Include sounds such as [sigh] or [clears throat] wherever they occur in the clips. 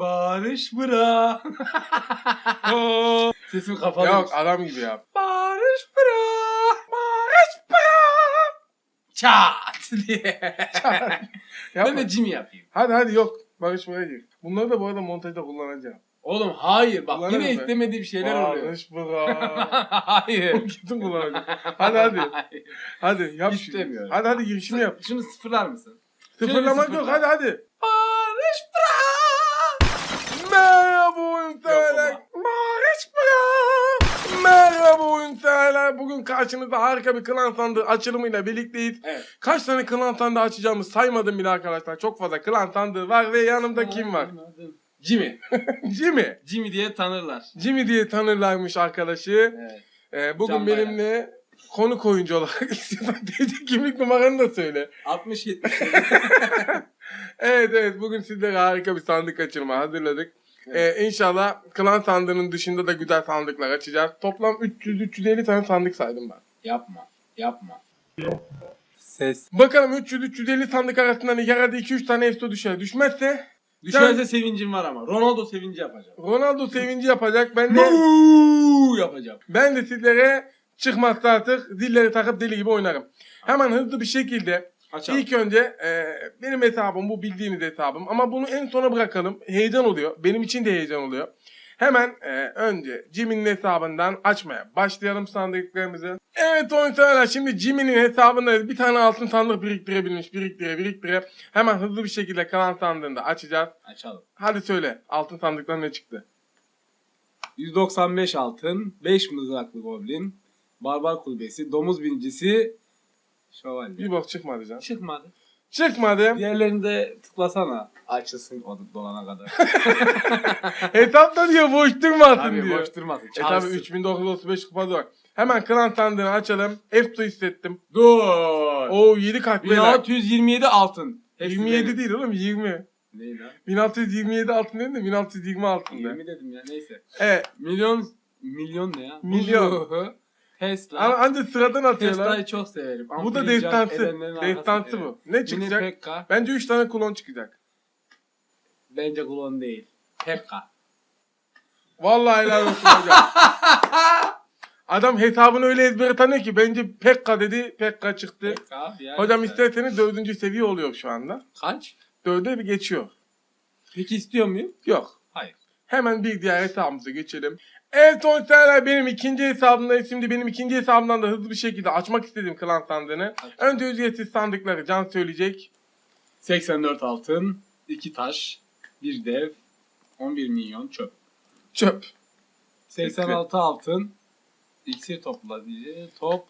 Barış bırak. [laughs] Sesim kapalı. Yok adam gibi yap. Barış bırak. Barış bırak. Çat diye. Yapma. ben de Jimmy yapayım. Hadi hadi yok. Barış gir. Bunları da bu arada montajda kullanacağım. Oğlum hayır bak Kullanırım yine ben. istemediğim şeyler oluyor. Barış bırak. [laughs] hayır. Kesin kullanacağım. Hadi hadi. Hayır. Hadi yap. İstemiyorum. Hadi hadi girişimi yap. Şunu sıfırlar mısın? Şöyle Sıfırlamak sıfırla. yok hadi hadi. Karşınızda harika bir klan sandığı açılımıyla birlikteyiz. Evet. Kaç tane klan sandığı açacağımı saymadım bile arkadaşlar. Çok fazla klan sandığı var ve yanımda kim var? Jimmy. [laughs] Jimmy. Jimmy diye tanırlar. Jimmy diye tanırlarmış arkadaşı. Evet. Ee, bugün Can benimle konuk oyuncu olarak [laughs] istiyorsan TC kimlik numaranı da söyle. 60 70. [laughs] Evet evet bugün sizlere harika bir sandık açılımı hazırladık. Ee, inşallah klan sandığının dışında da güzel sandıklar açacağız. Toplam 300-350 tane sandık saydım ben. yapma. Yapma. Ses. Bakalım 300-350 sandık arasından yarada 2-3 tane EFTO düşer. Düşmezse Düşerse sevincim var ama. Ronaldo sevinci yapacağım. Ronaldo sevinci yapacak. Ben de Muuu yapacağım. ben de sizlere çıkmazsa artık zilleri takıp deli gibi oynarım. Hemen hızlı bir şekilde Açalım. İlk önce e, benim hesabım bu bildiğiniz hesabım ama bunu en sona bırakalım. Heyecan oluyor. Benim için de heyecan oluyor. Hemen e, önce Jimmy'nin hesabından açmaya başlayalım sandıklarımızı. Evet oyuncular şimdi Jimmy'nin hesabında bir tane altın sandık biriktirebilmiş. Biriktire biriktire. Hemen hızlı bir şekilde kalan sandığını da açacağız. Açalım. Hadi söyle altın sandıktan ne çıktı? 195 altın, 5 mızraklı goblin, barbar kulübesi, domuz binicisi, şövalye. Bir bok çıkmadı can. Çıkmadı. Çıkmadı. Diğerlerini de tıklasana. Açılsın o dolana kadar. [laughs] Hesapta diyor boş durmasın Abi diyor. boş durmasın. E tabi Çalışsın. 3935 kupa var. Hemen klan sandığını açalım. Efto hissettim. Dur. Oo 7 kat beyler. 1627 altın. Hepsi 27 benim. değil oğlum 20. Ne lan? 1627 altın dedim de 1620 altında. 20 dedim ya neyse. Evet. Milyon milyon ne ya? Milyon. Tesla. Ama ancak sıradan atıyorlar. Tesla'yı çok severim. Bu da destansı. Destansı bu. Ne Mini çıkacak? Pekka. Bence 3 tane klon çıkacak. Bence klon değil. Pekka. Vallahi helal olsun hocam. [laughs] Adam hesabını öyle ezbere tanıyor ki bence Pekka dedi Pekka çıktı. Pekka abi ya. Hocam işte. isterseniz dördüncü seviye oluyor şu anda. Kaç? Dörde bir geçiyor. Peki istiyor muyum? Yok. Hayır. Hemen bir diğer hesabımıza geçelim. Evet oyuncular benim ikinci hesabımda şimdi benim ikinci hesabımdan da hızlı bir şekilde açmak istediğim klan sandığını. Önce ücretsiz sandıkları Can söyleyecek. 84 altın, 2 taş, 1 dev, 11 milyon çöp. Çöp. 86 altın, iksir toplayıcı, top.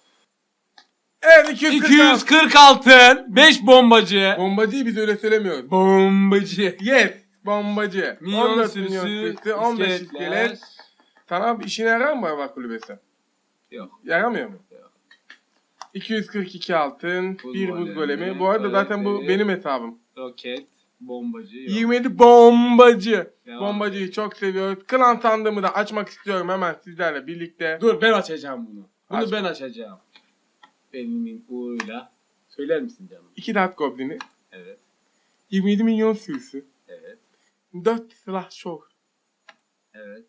Evet 240. 240 altın, 5 bombacı. Bombacıyı biz öyle söylemiyoruz. Bombacı. Yes. Bombacı. Milyon 14 sürüsü, milyon sürüsü, 15 iskeletler. iskelet. Sana işine yarar mı bak kulübesi? Yok. Yaramıyor mu? Yok. 242 altın, Buz bir buz golemi, golemi. Bu arada zaten bu golemi. benim hesabım. Roket, bombacı yok. 27 bombacı. Devam. Bombacıyı çok seviyoruz. Klan sandığımı da açmak istiyorum hemen sizlerle birlikte. Dur ben açacağım bunu. Bunu Aç. ben açacağım. Benim uğruyla. Söyler misin canım? 2 dart goblini, Evet. 27 milyon sürüsü, Evet. 4 silah şov, Evet.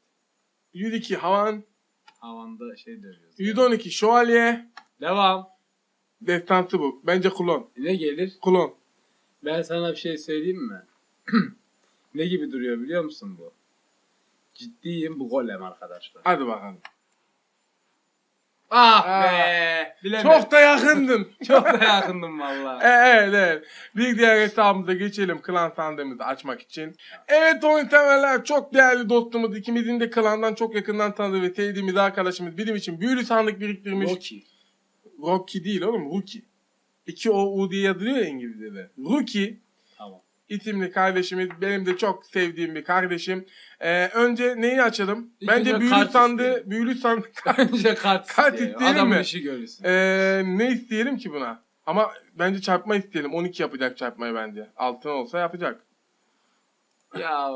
102 havan, Havanda şey dövüyoruz. 112 şövalye. Devam. Destansı bu. Bence klon. Ne gelir? Klon. Ben sana bir şey söyleyeyim mi? [clears throat] ne gibi duruyor biliyor musun bu? Ciddiyim bu golem arkadaşlar. Hadi bakalım. Ah Aa. be! Bilemedim. Çok da yakındın. [laughs] çok da yakındım valla. evet evet. Bir diğer hesabımıza geçelim klan sandığımızı açmak için. Evet oyun severler çok değerli dostumuz ikimizin de klandan çok yakından tanıdığı ve sevdiğimiz arkadaşımız bizim için büyülü sandık biriktirmiş. Rocky. Rocky değil oğlum Rookie. İki O U diye yazılıyor ya İngilizce'de. Rookie. İsimli kardeşimiz benim de çok sevdiğim bir kardeşim. Ee, önce neyi açalım? İlk Bence önce büyülü kart sandığı, isteyelim. büyülü sandık. [laughs] Önce kart, Kart isteyelim. isteyelim Adamın mi? işi görürsün. Ee, ne isteyelim ki buna? Ama bence çarpma isteyelim. 12 yapacak çarpmayı bence. Altın olsa yapacak. Ya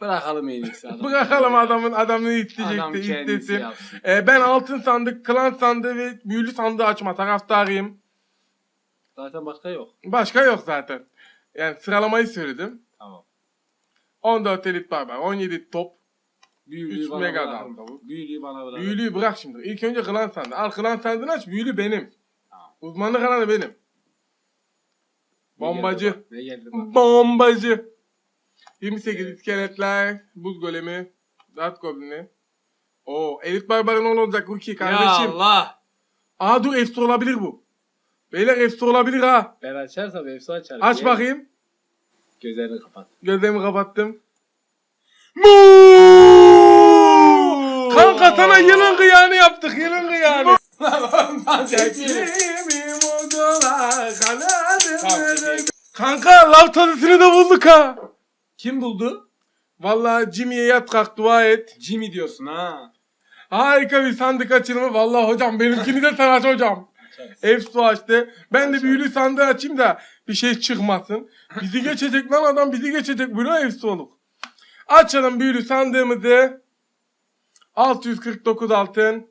bırakalım en iyisi adamı. [laughs] Bırakalım adamın adamını Adam isteyecekti kendisi istesin. yapsın. Ee, ben altın sandık, klan sandığı ve büyülü sandığı açma taraftarıyım. Zaten başka yok. Başka yok zaten. Yani sıralamayı söyledim. Tamam. 14 elit barbar. 17 top. Büyülüyü Üç bana mega bırak. dalga bu. Büyülüyü bana bırak. Büyülüyü bırak şimdi. İlk önce klan sandığı. Al klan sandığını aç. Büyülü benim. Tamam. Uzmanlık alanı benim. Bombacı. Ne geldi bak. Bombacı. 28 iskeletler. Buz golemi. Dart goblini. Oo, elit barbarın on olacak Ruki Ya kardeşim. Allah. Aa dur efsi olabilir bu. Beyler efsi olabilir ha. Ben açarsam efsa açarım. Aç Niye? bakayım. Gözlerini kapat. Gözlerimi kapattım. Kanka sana yılın kıyağını yaptık yılın. Çektiğimi buldular kanadımı. Kanka lav tadısını da bulduk ha. Kim buldu? Vallahi Jimmy'ye yat kalk dua et. Jimmy diyorsun ha. Harika bir sandık açılımı. Vallahi hocam benimkini de sen aç hocam. [laughs] Açarız. Efsu açtı. Ben de büyülü sandığı açayım da bir şey çıkmasın. Bizi geçecek lan adam bizi geçecek. Bu ne Efsu oluk. Açalım büyülü sandığımızı. 649 altın.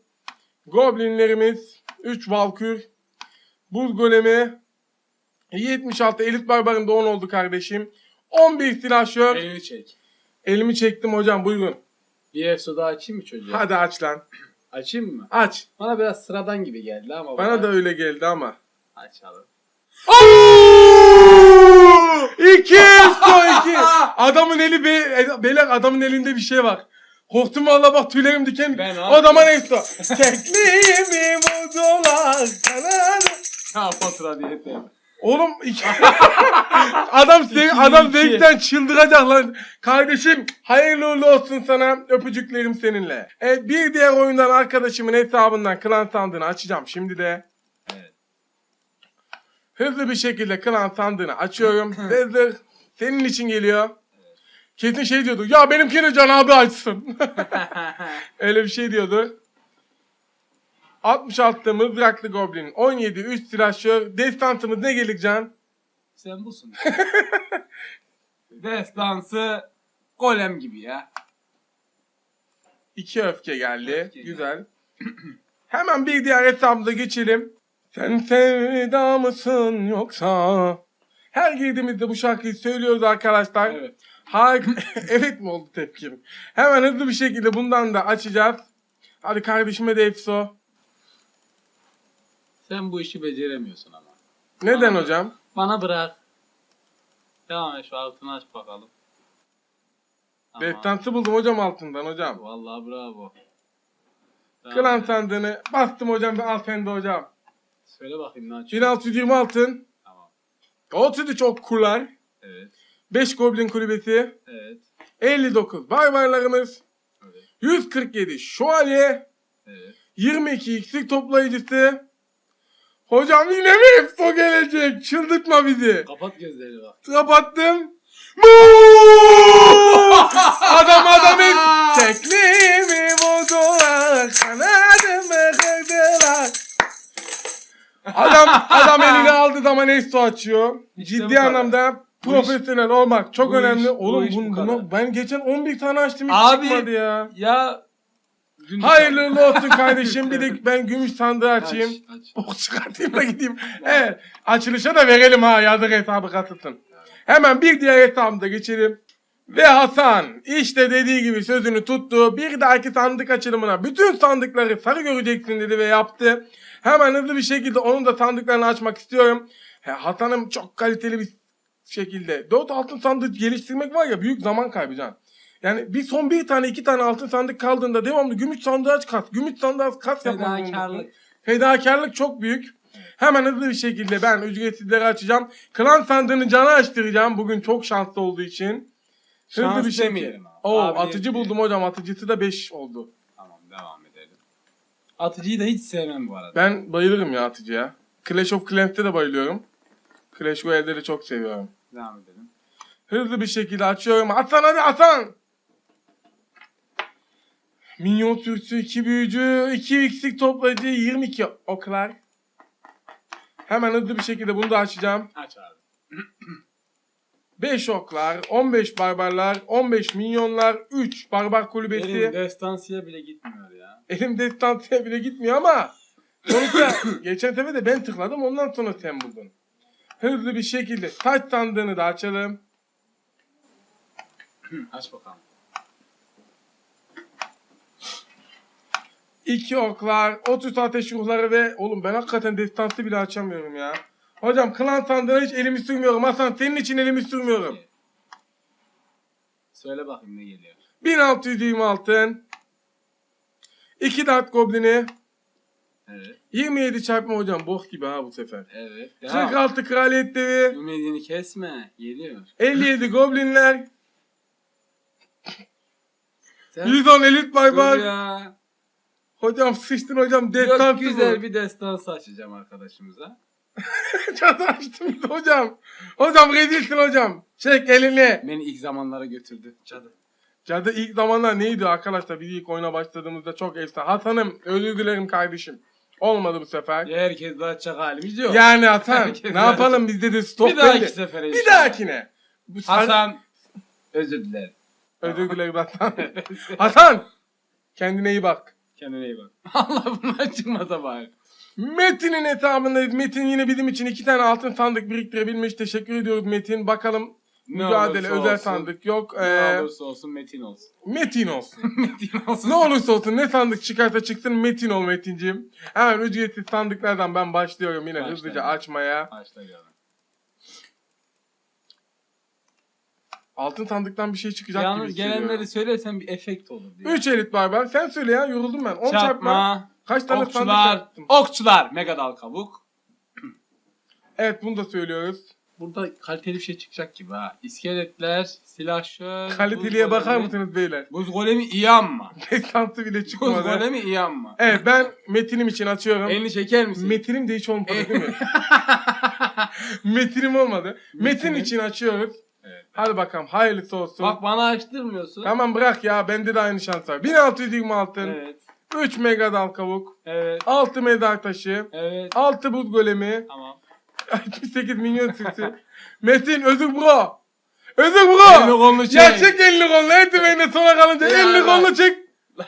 Goblinlerimiz. 3 Valkür. Buz golemi. 76 elit barbarında 10 oldu kardeşim. 11 silahşör. Elini çek. Elimi çektim hocam buyurun. Bir efsa daha açayım mı çocuğa? Hadi aç lan. Açayım mı? Aç. Bana biraz sıradan gibi geldi ama. Bana da öyle geldi ama. Açalım. İki Esto [laughs] iki. Adamın eli be, beyler adamın elinde bir şey var. Korktum valla bak tüylerim diken. Ben abi- zaman Esto. Tekliğimi buldular kanadı. Ya fatura diye de. Oğlum iki... [laughs] adam sev, İki, adam zevkten çıldıracak lan. Kardeşim hayırlı uğurlu olsun sana. Öpücüklerim seninle. Evet bir diğer oyundan arkadaşımın hesabından klan sandığını açacağım şimdi de. Evet. Hızlı bir şekilde klan sandığını açıyorum. [laughs] Hazır. Senin için geliyor. Kesin şey diyordu. Ya benimkini Can abi açsın. [laughs] Öyle bir şey diyordu. 66 mızraklı goblin. 17 üst silahşör. Destantımız ne gelir Can? Sen busun. [laughs] Destansı golem gibi ya. 2 öfke geldi. Öfke Güzel. [clears throat] Hemen bir diğer hesabımıza geçelim. Sen sevda mısın yoksa? Her girdiğimizde bu şarkıyı söylüyoruz arkadaşlar. Evet. Harika. [laughs] evet mi oldu tepkim? Hemen hızlı bir şekilde bundan da açacağız. Hadi kardeşime de Efso. Sen bu işi beceremiyorsun ama. Neden Tamam. hocam? Bana bırak. Devam et şu altını aç bakalım. Tamam. Destansı buldum hocam altından hocam. Vallahi bravo. Devam Klan et. sandığını bastım hocam ve al hocam. Söyle bakayım ne açıyorsun? 1620 altın. Tamam. 33 ok kular. Evet. 5 goblin kulübesi. Evet. 59 barbarlarımız. Evet. 147 şövalye. Evet. 22 iksir toplayıcısı. Hocam yine mi Efso gelecek? Çıldırtma bizi. Kapat gözlerini bak. Kapattım. adam adamın teklimi buldular. Kanadımı kırdılar. Adam adam elini aldığı zaman Esto açıyor. İşte Ciddi anlamda Bu profesyonel olmak çok bu önemli. iş- bu Oğlum iş bu bunu, kadar. bunu- ben geçen 11 tane açtım hiç Abi- çıkmadı ya. Ya. Dün Hayırlı uğurlu olsun kardeşim. Bir de ben gümüş sandığı Aç, açayım. aç. Bok çıkartayım da gideyim. Evet. Açılışa da verelim ha. Yazık hesabı katılsın. Hemen bir diğer hesabımıza geçelim. Ve Hasan işte dediği gibi sözünü tuttu. Bir dahaki sandık açılımına bütün sandıkları sarı göreceksin dedi ve yaptı. Hemen hızlı bir şekilde onun da sandıklarını açmak istiyorum. He, Hasan'ım çok kaliteli bir şekilde. 4 altın sandık geliştirmek var ya büyük zaman kaybı can. Yani bir son bir tane iki tane altın sandık kaldığında devamlı gümüş sandığı aç kas. Gümüş sandığı aç kas yapmak. Fedakarlık. Fedakarlık çok büyük. Hemen hızlı bir şekilde ben ücretsizleri açacağım. Klan sandığını cana açtıracağım bugün çok şanslı olduğu için. Hızlı Şans bir şekilde. demeyelim abi. Oo, Abi atıcı diye- buldum hocam. Atıcısı da 5 oldu. Tamam devam edelim. Atıcıyı da hiç sevmem bu arada. Ben bayılırım ya atıcıya. Clash of Clans'te de bayılıyorum. Clash Royale'de de çok seviyorum. Devam edelim. Hızlı bir şekilde açıyorum. Hasan hadi Hasan. Minyon sürüsü, 2 büyücü, 2 eksik toplayıcı, 22 oklar. Hemen hızlı bir şekilde bunu da açacağım. Aç abi. [clears throat] 5 oklar, 15 barbarlar, 15 minyonlar, 3 barbar kulübesi. Benim destansiye bile gitmiyor ya. Elim destansiye bile gitmiyor ama sonuçta [clears throat] geçen sefer de ben tıkladım ondan sonra sen buldun. Hızlı bir şekilde taç sandığını da açalım. [clears throat] Aç bakalım. İki oklar, 30 ateş ruhları ve oğlum ben hakikaten destansı bile açamıyorum ya. Hocam klan sandığına hiç elimi sürmüyorum. Hasan senin için elimi sürmüyorum. Söyle bakayım ne geliyor. 1600 düğüm altın. 2 dart goblini. Evet. 27 çarpma hocam bok gibi ha bu sefer. Evet. Devam. 46 kraliyet devi. Ümidini kesme. Geliyor. 57 goblinler. Sen 110 elit ya. Hocam sıçtın hocam Çok destansı güzel bir destansı açacağım arkadaşımıza. [laughs] Cadı açtım hocam. Hocam rezilsin hocam. Çek elini. Beni ilk zamanlara götürdü. Cadı. Cadı ilk zamanlar neydi arkadaşlar? Biz ilk oyuna başladığımızda çok efsane. Hasan'ım özür dilerim kardeşim. Olmadı bu sefer. Herkes de açacak halimiz yok. Yani Hasan Herkes ne yapalım bizde de stok bir dahaki belli. sefere Bir inşallah. dahakine. Bu Hasan. Özür dilerim. Özür dilerim Hasan. [laughs] Hasan. Kendine iyi bak. Kendine iyi bak. [laughs] Allah bundan çıkmasa bari. Metin'in hesabındayız. Metin yine bizim için iki tane altın sandık biriktirebilmiş. Teşekkür ediyoruz Metin. Bakalım Ne mücadele olursa özel olsun. sandık yok. Ne Ee, olursa olsun Metin olsun. Metin olsun. [laughs] Metin olsun. ne olursa olsun ne sandık çıkarsa çıksın Metin ol Metin'cim. Hemen ücretsiz sandıklardan ben başlıyorum yine Başla. hızlıca açmaya. Başla Altın sandıktan bir şey çıkacak Yalnız gibi gelenleri söylersen bir efekt olur diye. 3 elit barbar. Sen söyle ya yoruldum ben. 10 çarpma. Çarpma. Kaç tane sandık Okçular. yaptım? Okçular. Mega dal kabuk. Evet bunu da söylüyoruz. Burada kaliteli bir şey çıkacak gibi ha. İskeletler, silahşör. Kaliteliye buz bakar mısınız beyler? Buz golemi iyi amma. [laughs] Destansı bile Buz çıkmadı. golemi iyi amma. Evet ben Metin'im için açıyorum. Elini çeker misin? Metin'im de hiç olmadı değil mi? [laughs] Metin'im olmadı. Metin Metin'in- için açıyoruz. Hadi bakalım hayırlısı olsun. Bak bana açtırmıyorsun. Tamam bırak ya bende de aynı şans var. 1620 altın. Evet. 3 mega dal kavuk. Evet. 6 mezar taşı. Evet. 6 buz golemi. Tamam. [laughs] 68 milyon sütü. Metin özür bro. Özür Elini bro. kolunu çek. Ya çek elini kolunu. Etimene sona kalınca Ya elini bak. kolunu çek.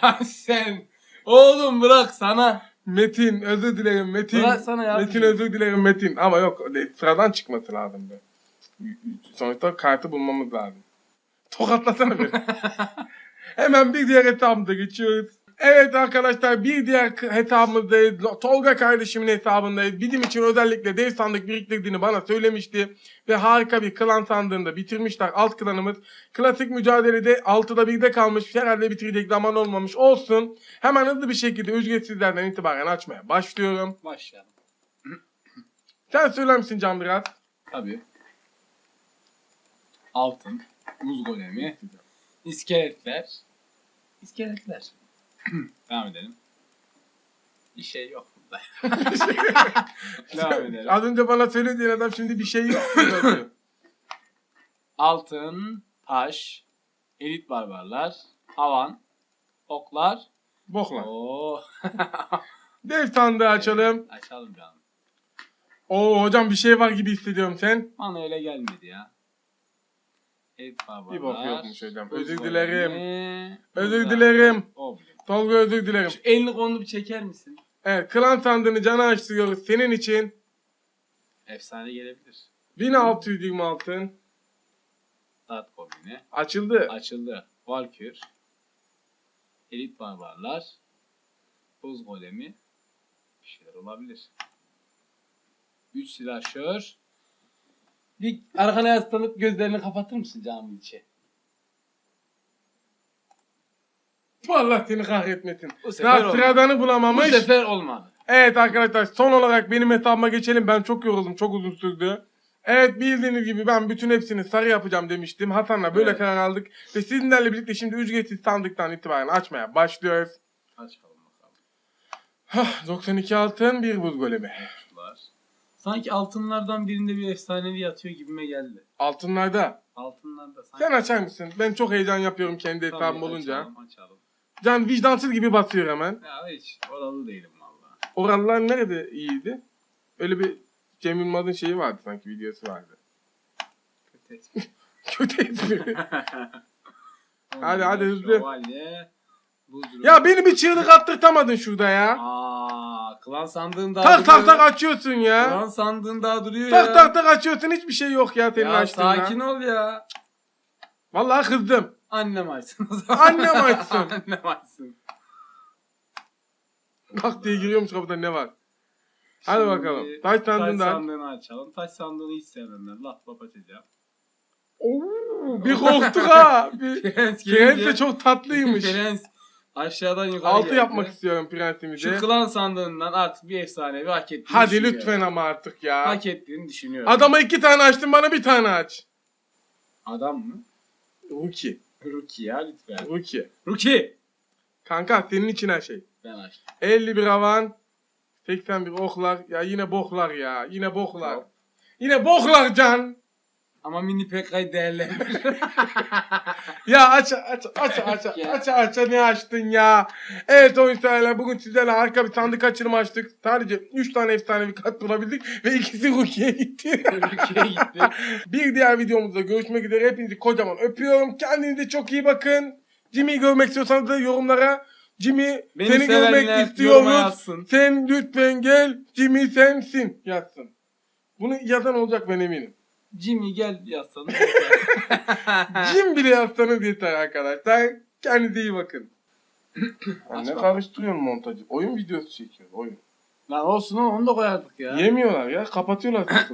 Lan sen. Oğlum bırak sana. Metin özür dilerim Metin. Bırak sana ya. Metin özür dilerim Metin. Ama yok sıradan çıkması lazım be. Sonuçta kartı bulmamız lazım. Tokatlasana beni. [laughs] Hemen bir diğer hesabımıza geçiyoruz. Evet arkadaşlar bir diğer hesabımızdayız. Tolga kardeşimin hesabındayız. Bizim için özellikle dev sandık biriktirdiğini bana söylemişti. Ve harika bir klan sandığında bitirmişler alt klanımız. Klasik mücadelede 6'da 1'de kalmış. Herhalde bitirecek zaman olmamış. Olsun. Hemen hızlı bir şekilde ücretsizlerden itibaren açmaya başlıyorum. Başlayalım. Sen söyler misin Can biraz? Tabii. Altın. Buz golemi. İskeletler. İskeletler. [clears throat] Devam edelim. Bir şey yok burada. [laughs] Devam edelim. Az önce bana söylediğin adam şimdi bir şey yok. Altın, taş, elit barbarlar, havan, oklar. Bokla. Oo. [laughs] Dev sandığı açalım. Açalım canım. Oo hocam bir şey var gibi hissediyorum sen. Bana öyle gelmedi ya. Elit barbarlar. Bir bok yokmuş hocam. Özür dilerim. Özür dilerim. Tolga özür dilerim. Şu elini kolunu bir çeker misin? Evet klan sandığını cana açtırıyoruz senin için. Efsane gelebilir. 1620 altın. Dart kombini. Açıldı. Açıldı. Valkür. Elit barbarlar. Buz golemi. Bir şeyler olabilir. 3 silahşör. Bir arkana yaslanıp gözlerini kapatır mısın camın içi? Allah seni kahretmesin. Bu sefer Daha olmadı. sıradanı Bu bulamamış. sefer olmadı. Evet arkadaşlar son olarak benim hesabıma geçelim. Ben çok yoruldum. Çok uzun sürdü. Evet bildiğiniz gibi ben bütün hepsini sarı yapacağım demiştim. Hasan'la böyle Evet. karar aldık. Ve sizinlerle birlikte şimdi ücretsiz sandıktan itibaren açmaya başlıyoruz. Açalım bakalım. Hah, 92 altın bir buz golemi. Sanki altınlardan birinde bir efsanevi yatıyor gibime geldi. Altınlarda. Altınlarda sanki. Sen açar mısın? Ben çok heyecan yapıyorum kendi Tabii, hesabım olunca. Açalım, açalım. Can vicdansız gibi basıyor hemen. Ya hiç oralı değilim valla. Oralılar nerede iyiydi? Öyle bir Cem Yılmaz'ın şeyi vardı sanki videosu vardı. Kötü [laughs] espri. Kötü espri. [laughs] Hadi, hadi, hızlı. Şövalye. Ya beni bir çığlık attırtamadın şurada ya. Aa, klan sandığın daha Tak tak tak açıyorsun ya. Klan sandığın daha duruyor ya. Tak tak tak açıyorsun hiçbir şey yok ya senin Ya açtığında. sakin ol ya. Vallahi kızdım. Annem açsın o zaman. Annem açsın. [laughs] Annem açsın. Bak diye giriyormuş kapıda ne var. Hadi Şimdi bakalım. Taş Taş sandığından. sandığını açalım. Taş sandığını hiç sevmem ben. Laf laf açacağım. Oo, bir korktuk ha. Bir... Prens gelince- de çok tatlıymış. Prens aşağıdan yukarı Altı geldi. yapmak istiyorum prensimizi. Şu klan sandığından artık bir efsanevi hak ettiğini Hadi düşünüyorum. lütfen ama artık ya. Hak ettiğini düşünüyorum. Adama iki tane açtın bana bir tane aç. Adam mı? Ruki. Ruki ya lütfen. Ruki. Ruki. Kanka senin için her şey. Ben açtım. 51 havan. 81 oklar. Ya yine boklar ya. Yine boklar. Yine boklar can. Ama mini PK'yı değerlendir. [laughs] Ya aç aç aç [laughs] aç aç aç ne açtın ya. Evet oyun severler bugün sizlerle harika bir sandık açılımı açtık. Sadece 3 tane efsanevi kart bulabildik ve ikisi Ruki'ye gitti. [laughs] Gitti. bir diğer videomuzda görüşmek üzere. Hepinizi kocaman öpüyorum. Kendinize çok iyi bakın. Jimmy'yi görmek istiyorsanız da yorumlara Jimmy Beni seni görmek istiyoruz. Sen lütfen gel. Jimmy sensin yazsın. Bunu yazan olacak ben eminim. Jimmy gel yazsana. [laughs] Jim bile yazsanız yeter arkadaşlar. Kendinize iyi bakın. Ne karıştırıyorsun montajı? Oyun videosu çekiyor oyun. Lan olsun onu da koyardık ya. Yemiyorlar ya kapatıyorlar. [coughs]